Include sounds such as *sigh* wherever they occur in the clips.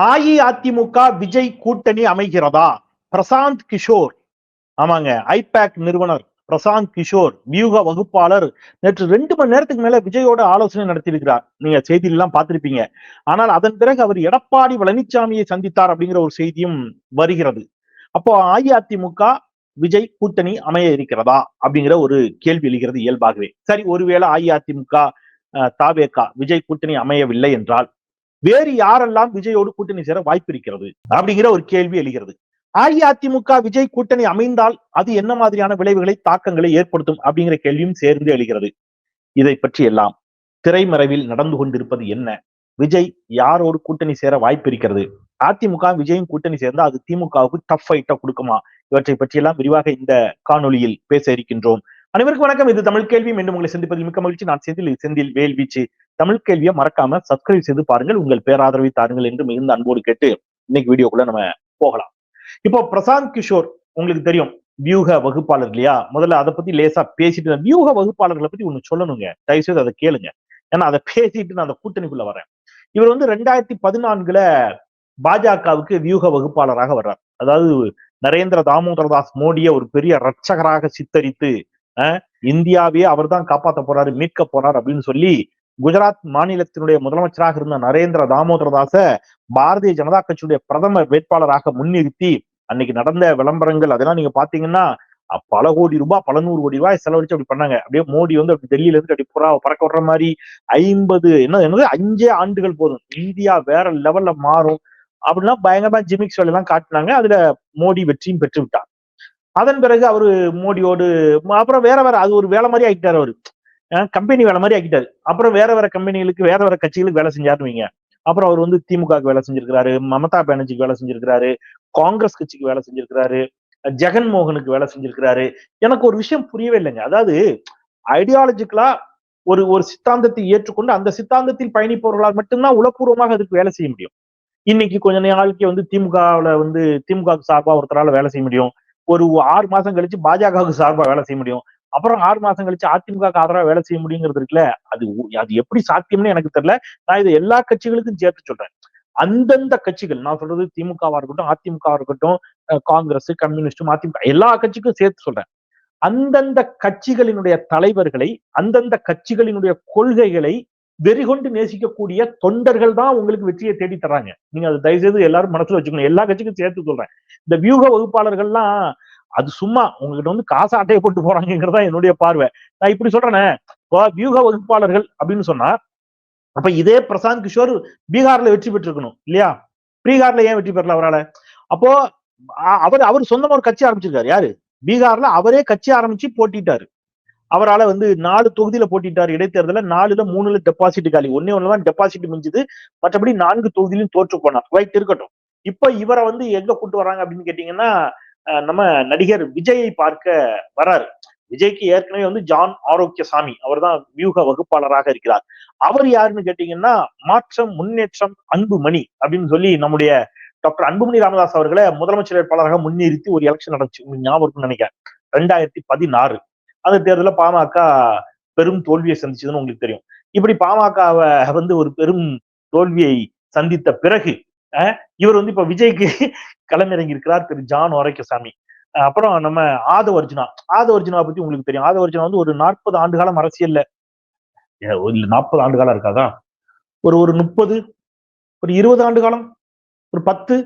அஇஅதிமுக விஜய் கூட்டணி அமைகிறதா? பிரசாந்த் கிஷோர். ஆமாங்க ஐபேக் நிறுவனர் பிரசாந்த் கிஷோர் வியூக வகுப்பாளர். நேற்று ரெண்டு மணி நேரத்துக்கு மேல விஜயோட ஆலோசனை நடத்தியிருக்கிறார். நீங்க செய்தியெல்லாம் பார்த்திருப்பீங்க. ஆனால் அதன் பிறகு அவர் எடப்பாடி பழனிசாமியை சந்தித்தார் அப்படிங்கிற ஒரு செய்தியும் வருகிறது. அப்போ அஇஅதிமுக விஜய் கூட்டணி அமைய இருக்கிறதா? அப்படிங்கிற ஒரு கேள்வி எழுகிறது இயல்பாகவே. சரி ஒருவேளை அஇஅதிமுக தாவேக்கா தாவேகா விஜய் கூட்டணி அமையவில்லை என்றால் வேறு யாரெல்லாம் விஜயோடு கூட்டணி சேர வாய்ப்பு இருக்கிறது? அப்படிங்கிற ஒரு கேள்வி எழுகிறது. அஇஅதிமுக விஜய் கூட்டணி அமைந்தால் அது என்ன மாதிரியான விளைவுகளை தாக்கங்களை ஏற்படுத்தும் அப்படிங்கிற கேள்வியும் சேர்ந்து எழுகிறது. இதை பற்றி எல்லாம் திரைமறைவில் நடந்து கொண்டிருப்பது என்ன? விஜய் யாரோடு கூட்டணி சேர வாய்ப்பு இருக்கிறது? அதிமுக விஜயும் கூட்டணி சேர்ந்தா அது திமுகவுக்கு டஃப் ஃபைட்டா கொடுக்குமா? இவற்றை பற்றியெல்லாம் விரிவாக இந்த காணொளியில் பேச இருக்கின்றோம். அனைவருக்கும் வணக்கம். இது தமிழ் கேள்வி. மீண்டும் உங்களை சந்திப்பதில் மிக்க மகிழ்ச்சி. நான் செந்தில் செந்தில் வேல் வீச்சு தமிழ் கேள்வியை மறக்காம சப்ஸ்கிரைப் செய்து பாருங்கள். உங்கள் பேராதரவை தாருங்கள் என்று மிகுந்த அன்போடு கேட்டு இன்னைக்கு வீடியோக்குள்ள நம்ம போகலாம். இப்போ பிரசாந்த் கிஷோர் உங்களுக்கு தெரியும் வியூக வகுப்பாளர் இல்லையா? முதல்ல அதை பத்தி லேசா பேசிட்டு வியூக வகுப்பாளர்களை பத்தி ஒண்ணு சொல்லணுங்க. தயவுசெய்து அதை கேளுங்க. ஏன்னா அதை பேசிட்டு நான் அந்த கூட்டணிக்குள்ள வரேன். இவர் வந்து ரெண்டாயிரத்தி பதினான்குல பாஜகவுக்கு வியூக வகுப்பாளராக வர்றார். அதாவது நரேந்திர தாமோதரதாஸ் மோடியை ஒரு பெரிய ரட்சகராக சித்தரித்து அஹ், இந்தியாவையே அவர் தான் காப்பாற்ற போறாரு மீட்க போறாரு அப்படின்னு சொல்லி குஜராத் மாநிலத்தினுடைய முதலமைச்சராக இருந்த நரேந்திர தாமோதரதாச பாரதிய ஜனதா கட்சியுடைய பிரதமர் வேட்பாளராக முன்னிறுத்தி அன்னைக்கு நடந்த விளம்பரங்கள் அதெல்லாம் நீங்க பாத்தீங்கன்னா பல கோடி ரூபாய் பல நூறு கோடி ரூபாய் செலவழிச்சு அப்படி பண்ணாங்க. அப்படியே மோடி வந்து அப்படி டெல்லியில இருந்து அப்படி புறா பறக்க விடுற மாதிரி ஐம்பது என்ன என்னது? அஞ்சே ஆண்டுகள் போதும். இந்தியா வேற லெவல்ல மாறும். அப்படின்னா பயங்கரமா ஜிமிக்ஸ் எல்லாம் காட்டினாங்க. அதுல மோடி வெற்றியும் பெற்று விட்டார் அதன் பிறகு அவரு மோடியோடு அப்புறம் வேற வேற அது ஒரு வேலை மாதிரி ஆக்கிட்டாரு அவரு. கம்பெனி வேலை மாதிரி ஆக்கிட்டாரு. அப்புறம் வேற வேற கம்பெனிகளுக்கு வேற வேற கட்சிகளுக்கு வேலை செஞ்சாருவீங்க அப்புறம் அவர் வந்து திமுகவுக்கு வேலை செஞ்சிருக்கிறாரு மமதா பானர்ஜிக்கு வேலை செஞ்சிருக்கிறாரு காங்கிரஸ் கட்சிக்கு வேலை செஞ்சிருக்கிறாரு ஜெகன் மோகனுக்கு வேலை செஞ்சிருக்கிறாரு. எனக்கு ஒரு விஷயம் புரியவே இல்லைங்க. அதாவது ஐடியாலஜிக்கலா ஒரு ஒரு சித்தாந்தத்தை ஏற்றுக்கொண்டு அந்த சித்தாந்தத்தில் பயணிப்பவர்களால் மட்டும்தான் உளப்பூர்வமாக அதுக்கு வேலை செய்ய முடியும். இன்னைக்கு கொஞ்ச நாளைக்கு வந்து திமுகவுல வந்து திமுக சார்பா ஒருத்தரால வேலை செய்ய முடியும். ஒரு ஆறு மாசம் கழிச்சு பாஜகவுக்கு சார்பா வேலை செய்ய முடியும். அப்புறம் ஆறு மாசம் கழிச்சு அதிமுக ஆதரவா வேலை செய்ய முடியுங்கிறது இருக்குல்ல? அது அது எப்படி சாத்தியம்னு எனக்கு தெரியல. நான் இதை எல்லா கட்சிகளுக்கும் சேர்த்து சொல்றேன். அந்தந்த கட்சிகள் நான் சொல்றது திமுகவா இருக்கட்டும் அதிமுகவா இருக்கட்டும் காங்கிரஸ் கம்யூனிஸ்ட் அதிமுக எல்லா கட்சிக்கும் சேர்த்து சொல்றேன். அந்தந்த கட்சிகளினுடைய தலைவர்களை அந்தந்த கட்சிகளினுடைய கொள்கைகளை வெறிகொண்டு நேசிக்கக்கூடிய தொண்டர்கள் தான் உங்களுக்கு வெற்றியை தேடி தர்றாங்க. நீங்க அதை தயவுசெய்து எல்லாரும் மனசுல வச்சுக்கணும். எல்லா கட்சிக்கும் சேர்த்து சொல்றேன். இந்த வியூக வகுப்பாளர்கள்லாம் அது சும்மா உங்ககிட்ட வந்து காசு அட்டையை போட்டு போறாங்கிறதா என்னுடைய பார்வை. நான் இப்படி சொல்றேனே இப்போ வியூக வகுப்பாளர்கள் அப்படின்னு சொன்னா அப்ப இதே பிரசாந்த் கிஷோர் பீகார்ல வெற்றி பெற்றிருக்கணும் இல்லையா? பீகார்ல ஏன் வெற்றி பெறல அவரால? அப்போ அவர் அவர் சொந்தமா ஒரு கட்சி ஆரம்பிச்சிருக்காரு. யாரு? பீகார்ல அவரே கட்சி ஆரம்பிச்சு போட்டிட்டாரு. அவரால வந்து நாலு தொகுதியில போட்டிட்டார் இடைத்தேர்தல நாலுல மூணுல டெபாசிட் காலி. ஒன்னே ஒண்ணுதான் டெபாசிட் மிஞ்சுது. மற்றபடி நான்கு தொகுதியிலும் தோற்று போனார். ரைட் இருக்கட்டும். இப்ப இவரை வந்து எங்க கூட்டு வராங்க அப்படின்னு கேட்டீங்கன்னா நம்ம நடிகர் விஜயை பார்க்க வராரு. விஜய்க்கு ஏற்கனவே வந்து ஜான் ஆரோக்கியசாமி அவர்தான் வியூக வகுப்பாளராக இருக்கிறார். அவர் யாருன்னு கேட்டீங்கன்னா மாற்றம் முன்னேற்றம் அன்புமணி அப்படின்னு சொல்லி நம்முடைய டாக்டர் அன்புமணி ராமதாஸ் அவர்களை முதலமைச்சர் வேட்பாளராக முன்னிறுத்தி ஒரு எலெக்ஷன் நடந்துச்சு. உங்களுக்கு ஞாபகம் நினைக்கிறேன். ரெண்டாயிரத்தி பதினாறு. அந்த தேர்தலில் பாமக பெரும் தோல்வியை சந்திச்சதுன்னு உங்களுக்கு தெரியும். இப்படி பாமகவை வந்து ஒரு பெரும் தோல்வியை சந்தித்த பிறகு இவர் வந்து இப்ப விஜய்க்கு *laughs* களமிறங்கி இருக்கிறார் திரு ஜான் ஒரைக்கசாமி அப்புறம் நம்ம ஆதவ அர்ஜுனா. ஆதவ அர்ஜுனா பத்தி உங்களுக்கு தெரியும். ஆதவ அர்ஜுனா வந்து ஒரு நாற்பது ஆண்டு காலம் அரசியல்ல. ஒரு நாற்பது ஆண்டு காலம் இருக்காதா? ஒரு ஒரு முப்பது ஒரு இருபது ஆண்டு காலம் ஒரு பத்து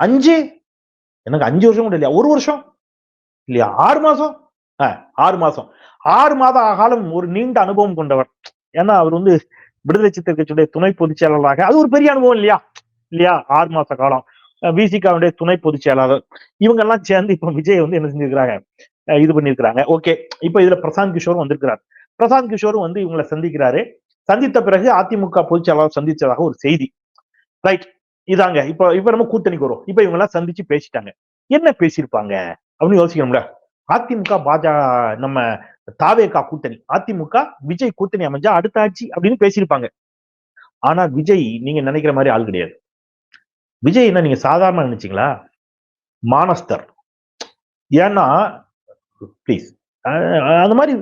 அஞ்சு. எனக்கு அஞ்சு வருஷம் கூட இல்லையா? ஒரு வருஷம். இல்லையா? ஆறு மாசம். ஆஹ் ஆறு மாசம். ஆறு மாத காலம் ஒரு நீண்ட அனுபவம் கொண்டவர். ஏன்னா அவர் வந்து விடுதலை சித்திர கட்சியுடைய துணை பொதுச் செயலாளராக. அது ஒரு பெரிய அனுபவம் இல்லையா? இல்லையா? ஆறு மாச காலம். விசிகாவுடைய துணை பொதுச் செயலாளர். இவங்க எல்லாம் சேர்ந்து இப்ப விஜய் வந்து என்ன செஞ்சிருக்கிறாங்க? அஹ் இது பண்ணிருக்கிறாங்க. ஓகே. இப்ப இதுல பிரசாந்த் கிஷோரும் வந்திருக்கிறார். பிரசாந்த் கிஷோரும் வந்து இவங்களை சந்திக்கிறாரு. சந்தித்த பிறகு அதிமுக பொதுச் செயலாளர் சந்திச்சதாக ஒரு செய்தி. ரைட் இதாங்க. இப்ப இப்ப நம்ம கூட்டணிக்கு வரும் இப்ப இவங்க எல்லாம் சந்திச்சு பேசிட்டாங்க. என்ன பேசியிருப்பாங்க? அப்படின்னு யோசிக்கணும்ல. அதிமுக பாஜக நம்ம தாவேகா கூட்டணி. அதிமுக விஜய் கூட்டணி அமைஞ்சா அடுத்த ஆட்சி அப்படின்னு பேசியிருப்பாங்க. ஆனா விஜய் நீங்க நினைக்கிற மாதிரி ஆள் கிடையாது. விஜய் என்ன நீங்க சாதாரண நினைச்சிங்களா? மானஸ்தர் ஏன்னா ப்ளீஸ் அந்த மாதிரி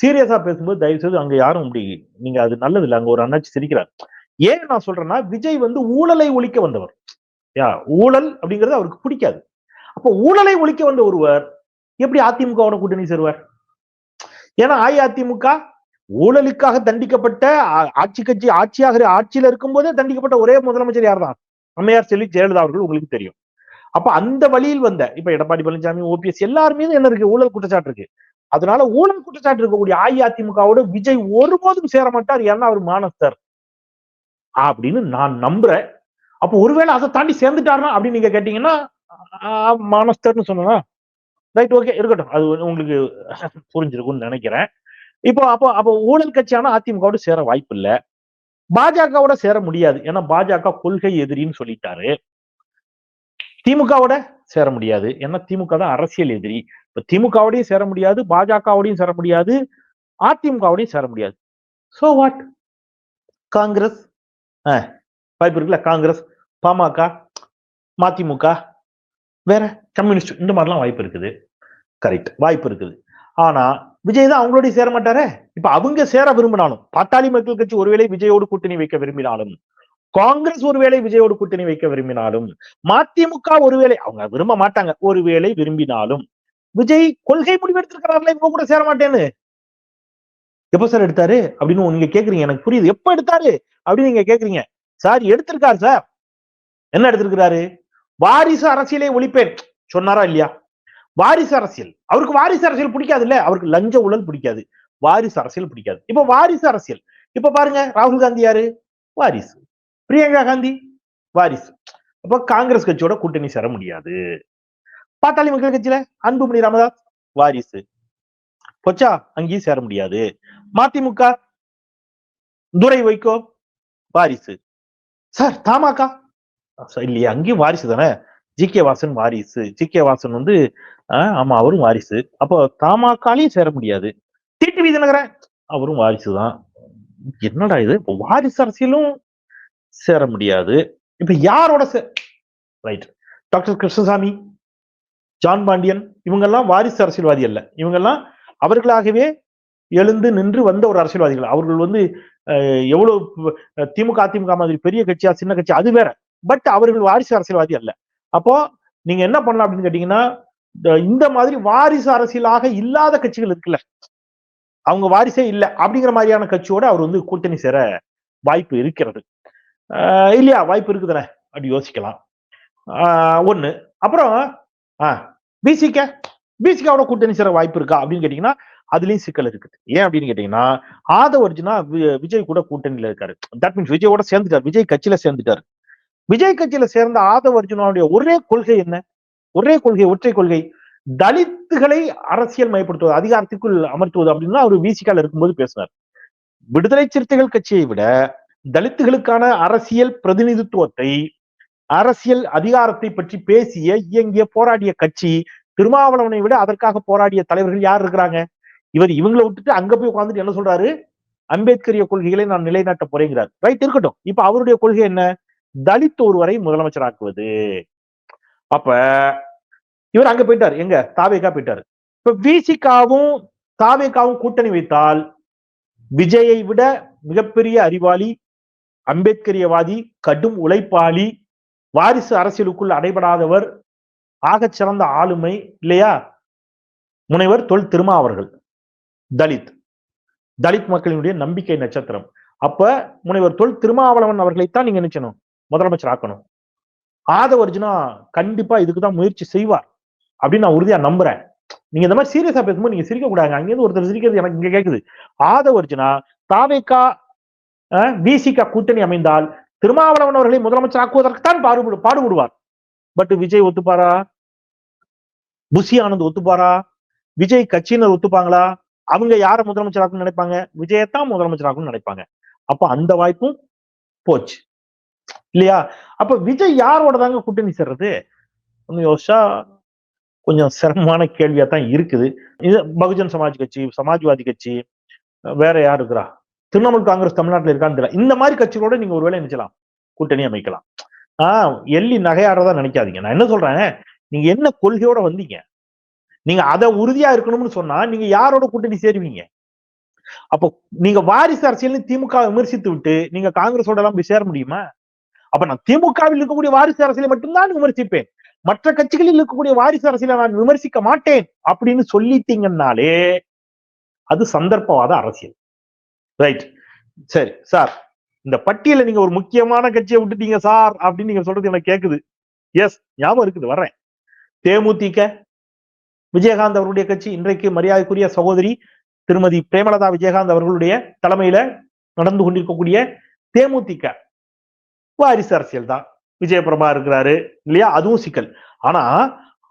சீரியஸா பேசும்போது தயவு செய்து அங்க யாரும் அப்படி நீங்க அது நல்லது இல்லை அங்க ஒரு அண்ணாச்சி சிரிக்கிறார். ஏன் நான் சொல்றேன்னா விஜய் வந்து ஊழலை ஒழிக்க வந்தவர். யா ஊழல் அப்படிங்கிறது அவருக்கு பிடிக்காது. அப்போ ஊழலை ஒழிக்க வந்த ஒருவர் எப்படி அதிமுகவோட கூட்டணி சேருவார்? ஏன்னா அஇஅதிமுக ஊழலுக்காக தண்டிக்கப்பட்ட ஆட்சி கட்சி ஆட்சியாக ஆட்சியில இருக்கும்போதே தண்டிக்கப்பட்ட ஒரே முதலமைச்சர் யார் தான் அம்மையார் செல்வி ஜெயலலிதா அவர்கள் உங்களுக்கு தெரியும். அப்ப அந்த வழியில் வந்த இப்ப எடப்பாடி பழனிசாமி ஓபிஎஸ் எல்லாருமே என்ன இருக்கு? ஊழல் குற்றச்சாட்டு இருக்கு. அதனால ஊழல் குற்றச்சாட்டு இருக்கக்கூடிய அஇஅதிமுகவோட விஜய் ஒருபோதும் சேர மாட்டார். ஏன்னா அவர் மானஸ்தர். அப்படின்னு நான் நம்புறேன். அப்போ ஒருவேளை அதை தாண்டி சேர்ந்துட்டாருன்னா அப்படின்னு நீங்க கேட்டீங்கன்னா மானஸ்தர்னு சொன்னா ரைட் ஓகே இருக்கட்டும். அது உங்களுக்கு புரிஞ்சிருக்கும்னு நினைக்கிறேன். இப்போ அப்போ அப்போ ஊழல் கட்சியான அதிமுகவோட சேர வாய்ப்பு இல்லை பாஜகவோட சேர முடியாது. ஏன்னா பாஜக கொள்கை எதிரின்னு சொல்லிட்டாரு. திமுகவோட சேர முடியாது. ஏன்னா திமுக தான் அரசியல் எதிரி. இப்ப திமுகவோடையும் சேர முடியாது பாஜகவோடையும் சேர முடியாது அதிமுகவோடையும் சேர முடியாது. சோ வாட் காங்கிரஸ் வாய்ப்பு இருக்குல்ல? காங்கிரஸ் பாமக மதிமுக வேற கம்யூனிஸ்ட் இந்த மாதிரிலாம் வாய்ப்பு இருக்குது. கரெக்ட் வாய்ப்பு இருக்குது. ஆனா விஜய் தான் அவங்களோட சேர மாட்டாரே? இப்ப அவங்க சேர விரும்பினாலும் பாட்டாளி மக்கள் கட்சி ஒருவேளை விஜயோடு கூட்டணி வைக்க விரும்பினாலும் காங்கிரஸ் ஒருவேளை விஜயோடு கூட்டணி வைக்க விரும்பினாலும் மதிமுக ஒருவேளை அவங்க விரும்ப மாட்டாங்க ஒருவேளை விரும்பினாலும் விஜய் கொள்கை முடிவெடுத்திருக்கிறாருல இவங்க கூட சேர மாட்டேன்னு? எப்ப சார் எடுத்தாரு? அப்படின்னு நீங்க கேக்குறீங்க எனக்கு புரியுது. எப்ப எடுத்தாரு? அப்படின்னு நீங்க கேக்குறீங்க. சார் எடுத்திருக்காரு சார். என்ன எடுத்திருக்கிறாரு? வாரிசு அரசியலை ஒழிப்பேன். சொன்னாரா இல்லையா? வாரிசு அரசியல். அவருக்கு வாரிசு அரசியல் பிடிக்காது இல்ல அவருக்கு லஞ்ச ஊழல் பிடிக்காது. வாரிசு அரசியல் பிடிக்காது. இப்ப வாரிசு அரசியல். இப்ப பாருங்க ராகுல் காந்தி யாரு? வாரிசு. பிரியங்கா காந்தி? வாரிசு. அப்ப காங்கிரஸ் கட்சியோட கூட்டணி சேர முடியாது. பாட்டாளி மக்கள் கட்சியில? அன்புமணி ராமதாஸ்? வாரிசு. பொச்சா அங்கேயும் சேர முடியாது. மதிமுக? துரை வைகோ? வாரிசு. சார் தாமாக்கா சார் இல்லையா அங்கேயும் வாரிசு தானே? ஜி கே வாசன் வாரிசு. ஜி கே வாசன் வந்து ஆமா அவரும் வாரிசு. அப்போ தமாக்காலையும் சேர முடியாது. டிடிவி தினகரன் அவரும் வாரிசு தான் என்னடா இது? வாரிசு அரசியலும் சேர முடியாது. இப்ப யாரோட சே right. Doctor Krishnasamy John Pandian இவங்கெல்லாம் வாரிசு அரசியல்வாதி அல்ல. இவங்கெல்லாம் அவர்களாகவே எழுந்து நின்று வந்த ஒரு அரசியல்வாதிகள். அவர்கள் வந்து எவ்வளவு திமுக அதிமுக மாதிரி பெரிய கட்சியா சின்ன கட்சி அது வேற. பட் அவர்கள் வாரிசு அரசியல்வாதி அல்ல. அப்போ நீங்க என்ன பண்ணலாம் அப்படின்னு கேட்டீங்கன்னா இந்த- இந்த மாதிரி வாரிசு அரசியலாக இல்லாத கட்சிகள் இருக்குல்ல அவங்க வாரிசே இல்லை அப்படிங்கிற மாதிரியான கட்சியோட அவர் வந்து கூட்டணி சேர வாய்ப்பு இருக்கிறது. இல்லையா? வாய்ப்பு இருக்குதானே அப்படி யோசிக்கலாம். ஒண்ணு. அப்புறம் பிசிக பிசிகாவோட கூட்டணி சேர வாய்ப்பு இருக்கா அப்படின்னு கேட்டீங்கன்னா அதுலயும் சிக்கல் இருக்குது. ஏன் அப்படின்னு கேட்டீங்கன்னா ஆதவ அர்ஜுனா விஜய் கூட கூட்டணியில இருக்காரு. தட் மீன்ஸ் விஜயோட சேர்ந்துட்டார். விஜய் கட்சியில சேர்ந்துட்டாரு. விஜய் கட்சியில சேர்ந்த ஆதவ அர்ஜுனாவுடைய ஒரே கொள்கை என்ன? ஒரே கொள்கை ஒற்றை கொள்கை. தலித்துகளை அரசியல் மயப்படுத்துவது அதிகாரத்திற்குள் அமர்த்துவது அப்படின்னு அவர் விசிகால இருக்கும்போது பேசினார். விடுதலை சிறுத்தைகள் கட்சியை விட தலித்துகளுக்கான அரசியல் பிரதிநிதித்துவத்தை அரசியல் அதிகாரத்தை பற்றி பேசிய இயங்கிய போராடிய கட்சி திருமாவளவனை விட அதற்காக போராடிய தலைவர்கள் யார் இருக்கிறாங்க? இவர் இவங்களை விட்டுட்டு அங்க போய் உட்காந்துட்டு என்ன சொல்றாரு? அம்பேத்கரிய கொள்கைகளை நான் நிலைநாட்ட போறேங்கிறார். ரைட் இருக்கட்டும். இப்ப அவருடைய கொள்கை என்ன? தலித் ஒருவரை முதலமைச்சராக்குவது. அப்ப இவர் அங்க போயிட்டார். எங்க? தாவேகா போயிட்டாரு. இப்ப விசிகாவும் தாவேகாவும் கூட்டணி வைத்தால் விஜயை விட மிகப்பெரிய அறிவாளி அம்பேத்கரியவாதி கடும் உழைப்பாளி வாரிசு அரசியலுக்குள் அடைபடாதவர் ஆகச் சிறந்த ஆளுமை இல்லையா? முனைவர் தொல் திருமா அவர்கள் தலித். தலித் மக்களினுடைய நம்பிக்கை நட்சத்திரம். அப்ப முனைவர் தொல் திருமாவளவன் அவர்களைத்தான் நீங்க நினைச்சணும் முதலமைச்சர் ஆக்கணும். ஆதவ அர்ஜுனா கண்டிப்பா இதுக்குதான் முயற்சி செய்வார். அப்படின்னு நான் உறுதியா நம்புறேன். நீங்க இந்த மாதிரி சீரியஸா பேசும்போது நீங்க சிரிக்க கூடாது அங்கேருந்து ஒருத்தர் சிரிக்கிறது எனக்கு இங்க கேக்குது. ஆதவ அர்ஜுனா தாவேக்கா விசிகா கூட்டணி அமைந்தால் திருமாவளவன் அவர்களை முதலமைச்சர் ஆக்குவதற்குத்தான் பாடுபடு பாடுபடுவார். பட் விஜய் ஒத்துப்பாரா? புசி ஆனந்த் ஒத்துப்பாரா? விஜய் கட்சியினர் ஒத்துப்பாங்களா? அவங்க யார முதலமைச்சர் நினைப்பாங்க? விஜயத்தான் முதலமைச்சர் நினைப்பாங்க. அப்ப அந்த வாய்ப்பும் போச்சு. இல்லையா? அப்ப விஜய் யாரோட தாங்க கூட்டணி சேர்றது? கொஞ்சம் யோசிச்சா கொஞ்சம் சிரமமான கேள்வியா தான் இருக்குது. இது பகுஜன் சமாஜ் கட்சி சமாஜ்வாதி கட்சி வேற யார் இருக்கிறா? திரிணாமுல் காங்கிரஸ் தமிழ்நாட்டில் இருக்கான்னு தெரியல. இந்த மாதிரி கட்சிகளோட நீங்க ஒருவேளை நினைச்சலாம் கூட்டணி அமைக்கலாம். ஆஹ் எள்ளி நகையாடுறதா நினைக்காதீங்க. நான் என்ன சொல்றேன்? நீங்க என்ன கொள்கையோட வந்தீங்க? நீங்க அதை உறுதியா இருக்கணும்னு சொன்னா நீங்க யாரோட கூட்டணி சேருவீங்க? அப்போ நீங்க வாரிசு அரசியல் திமுக விமர்சித்து விட்டு நீங்க காங்கிரஸோட எல்லாம் போய் சேர முடியுமா? அப்ப நான் திமுகவில் இருக்கக்கூடிய வாரிசு அரசியலை மட்டும்தான் விமர்சிப்பேன். மற்ற கட்சிகளில் இருக்கக்கூடிய வாரிசு அரசியலை நான் விமர்சிக்க மாட்டேன் அப்படின்னு சொல்லிட்டீங்கன்னாலே அது சந்தர்ப்பவாத அரசியல். ரைட் சரி சார் இந்த பட்டியல நீங்க ஒரு முக்கியமான கட்சியை விட்டுட்டீங்க சார் அப்படின்னு நீங்க சொல்றது எனக்கு கேக்குது. எஸ் ஞாபகம் இருக்குது வர்றேன். தேமுதிக விஜயகாந்த் அவருடைய கட்சி இன்றைக்கு மரியாதைக்குரிய சகோதரி திருமதி பிரேமலதா விஜயகாந்த் அவர்களுடைய தலைமையில நடந்து கொண்டிருக்கக்கூடிய தேமுதிக. வாரிசு அரசியல் தான். விஜயபிரபா இருக்கிறாரு இல்லையா? அதுவும் சிக்கல். ஆனா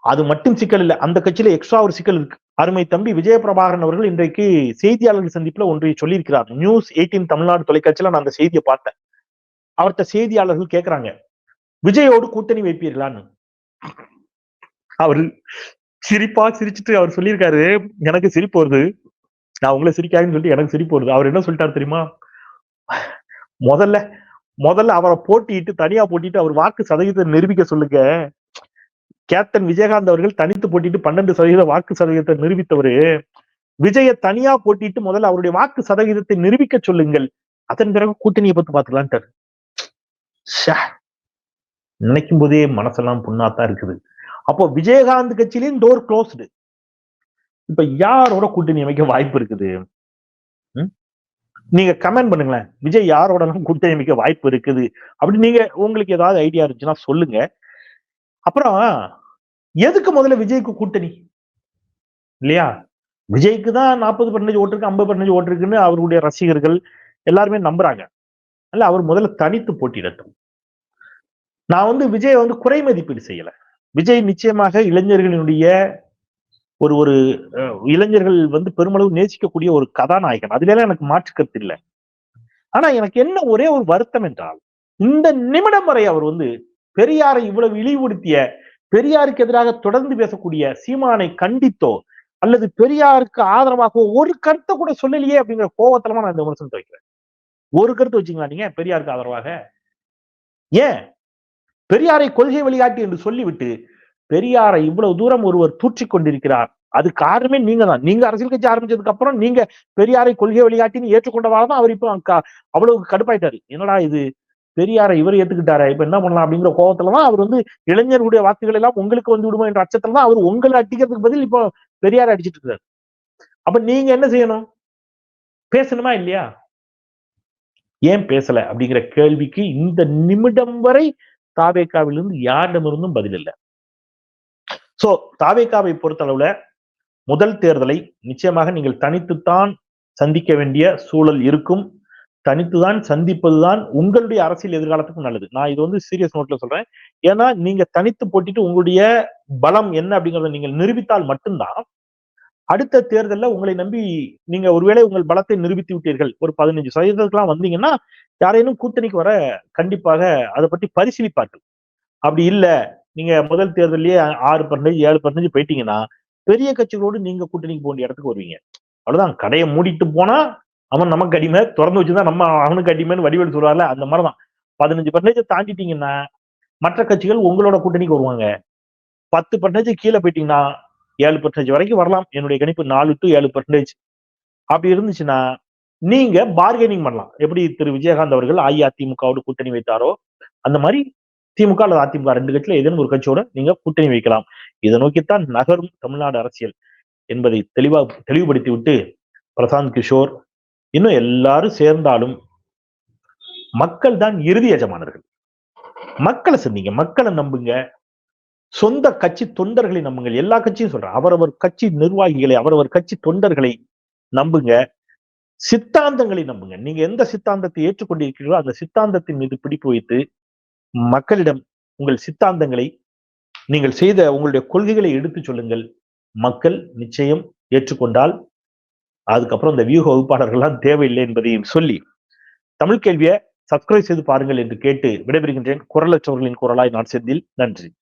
அது மட்டும் சிக்கல் இல்லை. அந்த கட்சியில எக்ஸ்ட்ரா ஒரு சிக்கல் இருக்கு. அருமை தம்பி விஜயபிரபாகரன் அவர்கள் இன்றைக்கு செய்தியாளர்கள் சந்திப்புல ஒன்றை சொல்லியிருக்கிறார். நியூஸ் எயிட்டீன் தமிழ்நாடு தொலைக்காட்சியில நான் அந்த செய்தியை பார்த்தேன். அவர்கிட்ட செய்தியாளர்கள் கேட்கிறாங்க விஜயோடு கூட்டணி வைப்பீர்களான்னு. அவர் சிரிப்பா சிரிச்சுட்டு அவர் சொல்லியிருக்காரு. எனக்கு சிரிப்பு வருது. நான் உங்களை சிரிக்காதுன்னு சொல்லிட்டு எனக்கு சிரிப்பு வருது. அவர் என்ன சொல்லிட்டாரு தெரியுமா? முதல்ல முதல்ல அவரை போட்டிட்டு தனியா போட்டிட்டு அவர் வாக்கு சதவீதத்தை நிரூபிக்க சொல்லுங்க. கேப்டன் விஜயகாந்த் அவர்கள் தனித்து போட்டிட்டு பன்னெண்டு சதவீத வாக்கு சதவீதத்தை நிரூபித்தவரு. விஜய தனியா போட்டிட்டு முதல்ல அவருடைய வாக்கு சதவீதத்தை நிரூபிக்க சொல்லுங்கள். அதன் பிறகு கூட்டணியை பத்தி பாத்துக்கலான்ட்டாரு நினைக்கும் போதே மனசெல்லாம் புண்ணாத்தான் இருக்குது. அப்போ விஜயகாந்த் கட்சியிலையும் டோர் க்ளோஸ்டு இப்ப யாரோட கூட்டணி அமைக்க வாய்ப்பு இருக்குது? நீங்க கமெண்ட் பண்ணுங்களேன். விஜய் யாரோட கூட்டணி வாய்ப்பு இருக்குது? அப்படி நீங்க உங்களுக்கு ஏதாவது ஐடியா இருந்துச்சுன்னா சொல்லுங்க. அப்புறம் எதுக்கு முதல்ல விஜய்க்கு கூட்டணி? இல்லையா? விஜய்க்கு தான் நாற்பது பர்சன்டேஜ் ஓட்டு இருக்கு ஐம்பது பர்சன்டேஜ் ஓட்டு இருக்குன்னு அவருடைய ரசிகர்கள் எல்லாருமே நம்புறாங்க. அல்ல அவர் முதல்ல தனித்து போட்டியிடட்டும். நான் வந்து விஜய் வந்து குறை மதிப்பீடு செய்யல. விஜய் நிச்சயமாக இளைஞர்களினுடைய ஒரு ஒரு இளைஞர்கள் வந்து பெருமளவு நேசிக்கக்கூடிய ஒரு கதாநாயகன். அதுல எனக்கு மாற்று கருத்து இல்லை. ஆனா எனக்கு என்ன ஒரே ஒரு வருத்தம் என்றால் இந்த நிமிடம் வரை அவர் வந்து பெரியாரை இவ்வளவு இழிவுபடுத்திய பெரியாருக்கு எதிராக தொடர்ந்து பேசக்கூடிய சீமானை கண்டித்தோ அல்லது பெரியாருக்கு ஆதரவாகவோ ஒரு கருத்தை கூட சொல்லலையே அப்படிங்கிற கோவத்தலமா நான் இந்த விமர்சனத்தை வைக்கிறேன். ஒரு கருத்து வச்சுங்களா நீங்க? பெரியாருக்கு ஆதரவாக? ஏன்? பெரியாரை கொள்கை வழிகாட்டி என்று சொல்லிவிட்டு பெரியாரை இவ்வளவு தூரம் ஒருவர் தூற்றி கொண்டிருக்கிறார். அது காரணமே நீங்க தான் நீங்க அரசியல் கட்சி ஆரம்பிச்சதுக்கு அப்புறம் நீங்க பெரியாரை கொள்கை வழிகாட்டின்னு ஏற்றுக்கொண்டவாறு தான் அவர் இப்போ அவ்வளவு கடுப்பாயிட்டாரு. என்னடா இது? பெரியாரை இவர் ஏத்துக்கிட்டாரு? இப்ப என்ன பண்ணலாம் அப்படிங்கிற கோபத்துலதான் அவர் வந்து இளைஞர்களுடைய வாக்குகள் எல்லாம் உங்களுக்கு வந்து விடுமோ என்ற அச்சத்துல தான் அவர் உங்களை அடிக்கிறதுக்கு பதில் இப்போ பெரியாரை அடிச்சிட்டு இருக்காரு. அப்ப நீங்க என்ன செய்யணும்? பேசணுமா இல்லையா? ஏன் பேசல அப்படிங்கிற கேள்விக்கு இந்த நிமிடம் வரை தாவேக்காவிலிருந்து யாரிடமிருந்தும் பதில் இல்லை. சோ தாவேக்காவை பொறுத்தளவுல முதல் தேர்தலை நிச்சயமாக நீங்கள் தனித்துத்தான் சந்திக்க வேண்டிய சூழல் இருக்கும். தனித்துதான் சந்திப்பதுதான் உங்களுடைய அரசியல் எதிர்காலத்துக்கும் நல்லது. நான் இது வந்து சீரியஸ் நோட்ல சொல்றேன். ஏன்னா நீங்க தனித்து போட்டிட்டு உங்களுடைய பலம் என்ன அப்படிங்கறத நீங்கள் நிரூபித்தால் மட்டும்தான் அடுத்த தேர்தலில் உங்களை நம்பி நீங்க ஒருவேளை உங்கள் பலத்தை நிரூபித்து விட்டீர்கள். ஒரு பதினஞ்சு சதவீதத்துக்குலாம் வந்தீங்கன்னா யாரேனும் கூட்டணிக்கு வர கண்டிப்பாக அதை பற்றி பரிசீலிப்பார்கள். அப்படி இல்லை. நீங்க முதல் தேர்தலையே ஆறு பர்சன்டேஜ் ஏழு பர்சன்டேஜ் போயிட்டீங்கன்னா பெரிய கட்சிகளோடு நீங்க கூட்டணிக்கு போக இடத்துக்கு வருவீங்க. அவ்வளவுதான். கடையை மூடிட்டு போனா அவன் நமக்கு அடிமை திறந்து வச்சுதான் நம்ம அவனுக்கு அடிமைன்னு வடிவேல் சொல்றாருல அந்த மாதிரிதான். பதினஞ்சு பர்சன்டேஜ் தாண்டிட்டீங்கன்னா மற்ற கட்சிகள் உங்களோட கூட்டணிக்கு வருவாங்க. பத்து பர்சன்டேஜ் கீழே போயிட்டீங்கன்னா ஏழு பர்சன்டேஜ் வரைக்கும் வரலாம். என்னுடைய கணிப்பு நாலு டு ஏழு பர்சன்டேஜ் அப்படி இருந்துச்சுன்னா நீங்க பார்கெனிங் பண்ணலாம். எப்படி திரு விஜயகாந்த் அவர்கள் அஇஅதிமுகவோடு கூட்டணி வைத்தாரோ அந்த மாதிரி திமுக அல்லது அதிமுக ரெண்டு கட்சியில ஏதேனும் ஒரு கட்சியோட நீங்க கூட்டணி வைக்கலாம். இதை நோக்கித்தான் நகரும் தமிழ்நாடு அரசியல் என்பதை தெளிவா தெளிவுபடுத்தி விட்டு பிரசாந்த் கிஷோர் இன்னும் எல்லாரும் சேர்ந்தாலும் மக்கள் தான் இறுதி எஜமானர்கள். மக்களை சொன்னீங்க மக்களை நம்புங்க. சொந்த கட்சி தொண்டர்களை நம்புங்க. எல்லா கட்சியும் சொல்றேன். அவரவர் கட்சி நிர்வாகிகளை அவரவர் கட்சி தொண்டர்களை நம்புங்க. சித்தாந்தங்களை நம்புங்க. நீங்க எந்த சித்தாந்தத்தை ஏற்றுக்கொண்டிருக்கிறீர்களோ அந்த சித்தாந்தத்தின் மீது பிடிப்பு வைத்து மக்களிடம் உங்கள் சித்தாந்தங்களை நீங்கள் செய்த உங்களுடைய கொள்கைகளை எடுத்து சொல்லுங்கள். மக்கள் நிச்சயம் ஏற்றுக்கொண்டால் அதுக்கப்புறம் இந்த வியூக வகுப்பாளர்கள்லாம் தேவையில்லை என்பதையும் சொல்லி தமிழ் கேள்வியை சப்ஸ்கிரைப் செய்து பாருங்கள் என்று கேட்டு விடைபெறுகின்றேன். குரலற்றவர்களின் குரலாய் நான் செந்தில். நன்றி.